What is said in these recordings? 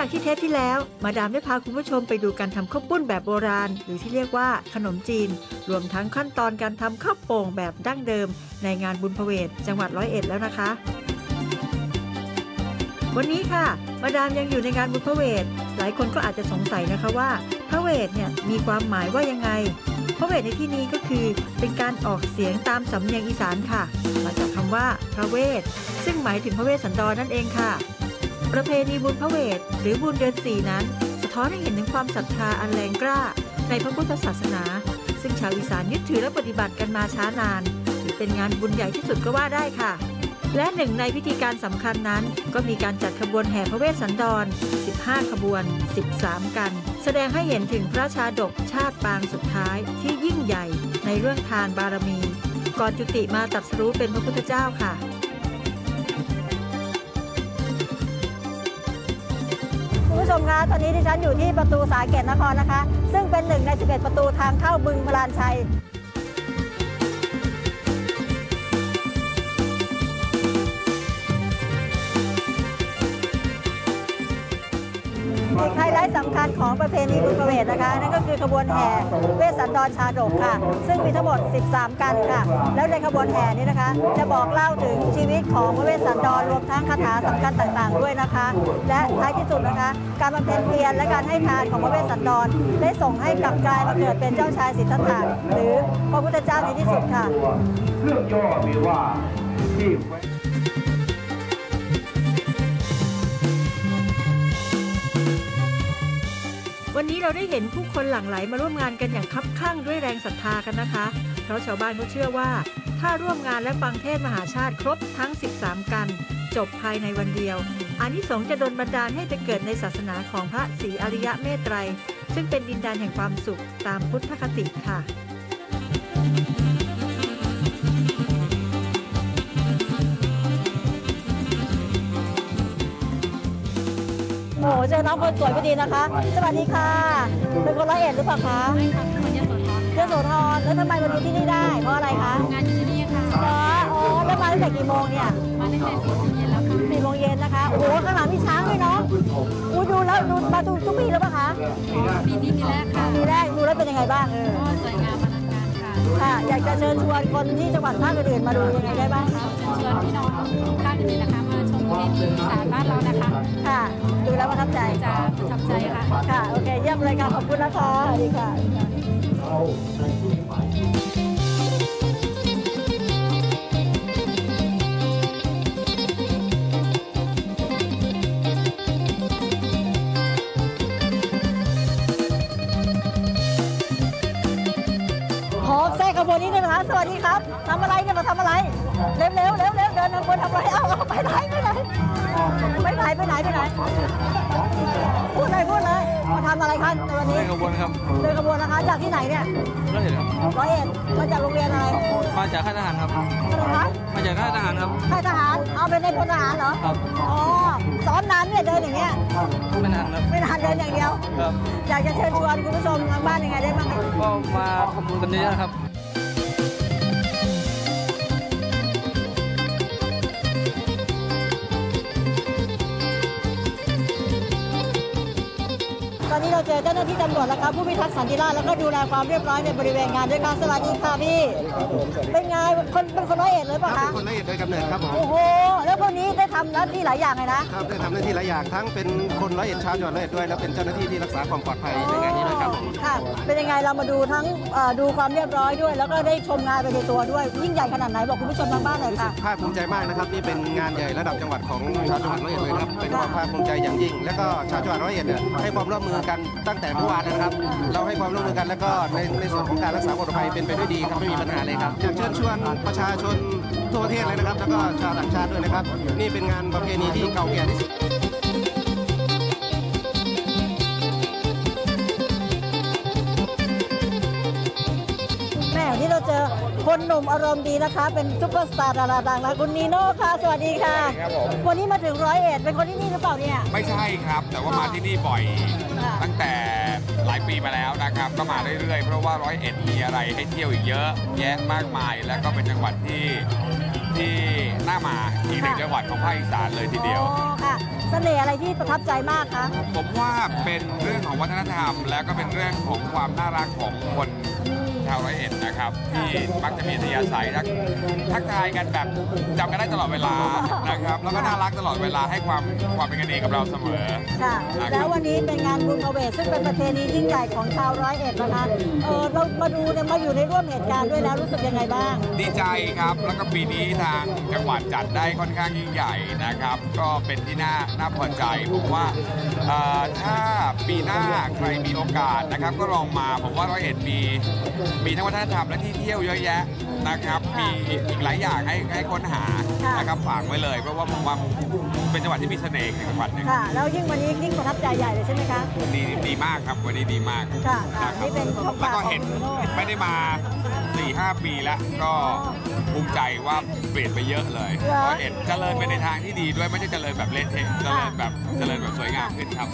จากที่เทปที่แล้ว มาดามได้พาคุณผู้ชมไปดูการทำข้าวปุ้นแบบโบราณ หรือที่เรียกว่าขนมจีน รวมทั้งขั้นตอนการทำข้าวโป่งแบบดั้งเดิม ในงานบุญพเวทจังหวัดร้อยเอ็ดแล้วนะคะ วันนี้ค่ะ มาดามยังอยู่ในงานบุญพเวทหลายคนก็อาจจะสงสัยนะคะว่าพระเวทเนี่ยมีความหมายว่ายังไงพระเวทในที่นี้ก็คือเป็นการออกเสียงตามสำเนียงอีสานค่ะมาจากคำว่าพระเวทซึ่งหมายถึงพระเวสสันดรนั่นเองค่ะ ประเพณีบุญพระเวทหรือบุญเดือนสี่นั้น สะท้อนให้เห็นถึงความศรัทธาอันแรงกล้า ในพระพุทธศาสนา ซึ่งชาวอีสานยึดถือและปฏิบัติกันมาช้านานถือเป็นงานบุญใหญ่ที่สุดก็ว่าได้ค่ะ และหนึ่งในพิธีการสำคัญนั้น ก็มีการจัดขบวนแห่พระเวสสันดร 15 ขบวน 13 กัน แสดงให้เห็นถึงพระชาดกชาติปางสุดท้ายที่ยิ่งใหญ่ในเรื่องทานบารมี ก่อนจุติมาตรัสรู้เป็นพระพุทธเจ้าค่ะ มคะ ตอนนี้ที่ฉันอยู่ที่ประตูสาเกตนครนะคะ ซึ่งเป็นหนึ่งใน 11 ประตูทางเข้าบึงพลานชัย ไฮไลท์สำคัญของประเพณีบุญประเวทนะคะ นั่นก็คือขบวนแห่เวสสันดรชาดกค่ะ ซึ่งมีทั้งหมด 13 กันค่ะ แล้วในขบวนแห่นี้นะคะ จะบอกเล่าถึงชีวิตของพระเวสสันดรรวมทั้งคาถาสำคัญต่างๆ ด้วยนะคะ และท้ายที่สุดนะคะ การบำเพ็ญเพียรและการให้ทานของพระเวสสันดรได้ส่งให้กลับกลายมาเกิดเป็นเจ้าชายสิทธัตถะหรือพระพุทธเจ้าในที่สุดค่ะเรื่องย่อมีว่าที่ นนี้เราได้เห็นผู้คนหลั่งไหลมาร่วมงานกันอย่างคับข้างด้วยแรงศรัทธากันนะคะ เพราะชาวบ้านเขาเชื่อว่า ถ้าร่วมงานและฟังเทศมหาชาติครบทั้ง 13 กัน จบภายในวันเดียวอานิสงส์จะดลบันดาลให้ไปเกิดในศาสนาของพระศรีอริยะเมตไตร ซึ่งเป็นดินแดนแห่งความสุขตามพุทธคติค่ะ เจอน้องคนสวยพอดีนะคะ สวัสดีค่ะ เป็นคนร้อยเอ็ดหรือเปล่าคะไม่ค่ะเป็นคนยโสธรยโสธรแล้วทำไมมาดูที่นี่ได้เพราะอะไรคะงานอยู่ที่นี่ค่ะเหรออ๋อแล้วมาตั้งแต่กี่โมงเนี่ยมาตั้งแต่สี่โมงเย็นแล้วค่ะสี่โมงเย็นนะคะโอ้โหข้างหลังมีช้างด้วยเนาะอู้ดูแล้วดูมาดูทุกปีแล้วปะคะปีนี้ปีแรกค่ะปีแรกดูแล้วเป็นยังไงบ้างเออก็สวยงามอลังการค่ะค่ะ อยากจะเชิญชวนคนที่จังหวัดภาคอื่นๆมาดูยังไงได้บ้างคะเชิญชวนพี่น้องภาคอื่นๆนะคะมาช มประเพณีอีสานบ้านเรานะคะค่ะ ดูแล้วประทับใจจะประทับใจค่ะ ค่ะ โอเคเยี่ยมเลยค่ะ ขอบคุณนะคะสวัสดีค่ะขอแทรกขบวนนี้ด้วยนะคะสวัสดีครับทำอะไรเนี่ยมาทำอะไร เร็วเร็วเร็วเร็วเดินขบวนทำอะไรเอาเอาไปไหนไปไหนไปไหนไปไหนไปไหนพูดเลยพูดเลยมาทำอะไรคะในวันนี้เดินขบวนครับเดินขบวนนะคะจากที่ไหนเนี่ยร้อยเอ็ดครับร้อยเอ็ดมาจากโรงเรียนอะไรมาจากค่ายทหารครับอะไรคะมาจากค่ายทหารครับค่ายทหารเอาเป็นในพลทหารเหรอครับอ๋อซ้อมนานเนี่ยเดินอย่างเงี้ยไม่นานครับไม่นานเดินอย่างเดียวครับอยากจะเชิญชวนคุณผู้ชมทางบ้านยังไงได้บ้างคะก็มาทำบุญกันเยอะๆครับ อนนี้เราเจอเจ้าหน้าที่ตำรวจแล้วครับผู้พิทักษ์สันติราษฎร์แล้วก็ดูแลความเรียบร้อยในบริเวณงานด้วยค่ะสวัสดีค่ะพี่ เป็นไงคนเป็นคนร้อยเอ็ดเลยป่ะครัคะบเป็นคนละเอียดโดยกำเนิดครับผม โอ้โหำหน้าที่หลายอย่างเลยนะ ครับได้ทำหน้าที่หลายอย่างทั้งเป็นคนร้อยเอ็ดชาวจังหวัดร้อยเอ็ดด้วย แล้วเป็นเจ้าหน้าที่ที่รักษาความปลอดภัยในงานนี้ด้วยครับผมค่ะ เป็นยังไงเรามาดูทั้งเอ่อดูความเรียบร้อยด้วย แล้วก็ได้ชมงานไปในตัวด้วย ยิ่งใหญ่ขนาดไหนบอกคุณผู้ชมทางบ้านหน่อยค่ะ ภาคภูมิใจมากนะครับนี่เป็นงานใหญ่ระดับจังหวัดของชาวจังหวัดร้อยเอ็ดเลยครับเป็นความภาคภูมิใจอย่างยิ่ง แล้วก็ชาวจังหวัดร้อยเอ็ดเนี่ยให้ความร่วมมือกันตั้งแต่เมื่อวานนะครับ เราให้ความร่วมมือกันแล้วก็ในในส่วนของการรักษาความปลอดภัยเป็นไปด้วยดีครับไม่มีปัญหาเลยครับอยากเชิญชวนประชาชนทั่วประเทศเลยนะครับ แล้วก็ชาวต่างชาติด้วยนะครับ นี่เป็นงานประเพณีที่เก่าแก่ที่สุดแม่ที่เราเจอคนหนุ่มอารมณ์ดีนะคะ เป็นซุปเปอร์สตาร์ดาราดังนะคุณนีโน่ค่ะ สวัสดีค่ะ ครับผม วันนี้มาถึงร้อยเอ็ดเป็นคนที่นี่หรือเปล่าเนี่ย ไม่ใช่ครับ แต่ว่ามาที่นี่บ่อย ค่ะตั้งแต่หลายปีมาแล้วนะครับ ก็มาเรื่อยๆ เพราะว่าร้อยเอ็ดมีอะไรให้เที่ยวอีกเยอะแยะมากมาย แล้วก็เป็นจังหวัดที่ ที่น่ามาอีกหนึ่งค่ะจังหวัดของภาคอีสานเลยทีเดียว อ๋อค่ะ เสน่ห์อะไรที่ประทับใจมากคะผมว่าเป็นเรื่องของวัฒนธรรม แล้วก็เป็นเรื่องของความน่ารักของคนชาวร้อยเอ็ดนะครับ ที่มักจะมีอัธยาศัยทักทักทายกันแบบจำกันได้ตลอดเวลานะครับ แล้วก็น่ารักตลอดเวลาให้ความความเป็นกันเองกับเราเสมอ ค่ะแล้ววันนี้เป็นงานบุญพระเวทซึ่งเป็นประเพณียิ่งใหญ่ของชาวร้อยเอ็ดนะคะเออเรามาดูเนี่ยมาอยู่ในร่วมเหตุการณ์ด้วยแล้วรู้สึกยังไงบ้าง ดีใจครับ แล้วก็ปีนี้ทางจังหวัดจัดได้ค่อนข้างยิ่งใหญ่นะครับ ก็เป็นที่น่าน่าพอใจผมว่าเอ่อถ้าปีหน้าใครมีโอกาสนะครับ ก็ลองมาผมว่าร้อยเอ็ดมีมีทั้งวัฒนธรรมและที่เที่ยวเยอะแยะนะครับมีอีกหลายอย่างให้ให้ค้นหาค่ะนะครับฝากไว้เลย เพราะว่าผมว่าเป็นจังหวัดที่มีเสน่ห์อีกจังหวัดหนึ่งค่ะแล้วยิ่งวันนี้ยิ่งประทับใจใหญ่เลยใช่ไหมคะดีดีมากครับวันนี้ดีมากค่ะค่ะนะครับนี่เป็นของแล้วฝากก็ของเห็นคุณโน่ไม่ได้มา 4ี่หปีแล้วก็ภูมิใจว่าเปลี่ยนไปเยอะเลยเหรอเพราะเห็นเจริญไปในทางที่ดีด้วยไม่ใช่เจริญแบบเละเทะเจริญแบบเจริญแบบสวยงามขึ้นครับ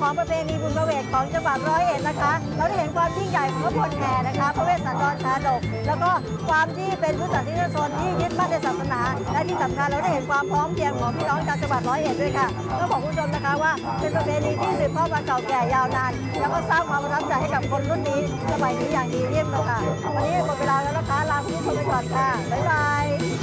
ของประเพณีบุญพระเวทของจังหวัดร้อยเอ็ดนะคะ เราได้เห็นความยิ่งใหญ่ของขบวนแห่นะคะ พระเวสสันดรชาดก แล้วก็ความที่เป็นพุทธศาสนิกชนที่ยึดมั่นในศาสนา และที่สำคัญเราได้เห็นความพร้อมเพรียงของพี่น้องชาวจังหวัดร้อยเอ็ดด้วยค่ะต้องบอกคุณผู้ชมนะคะว่าเป็นประเพณีที่สืบทอดมาเก่าแก่ยาวนาน แล้วก็สร้างความประทับใจให้กับคนรุ่นนี้สมัยนี้อย่างดีเยี่ยมเลยค่ะวันนี้หมดเวลาแล้วนะคะลาคุณผู้ชมไปก่อนค่ะบ๊ายบาย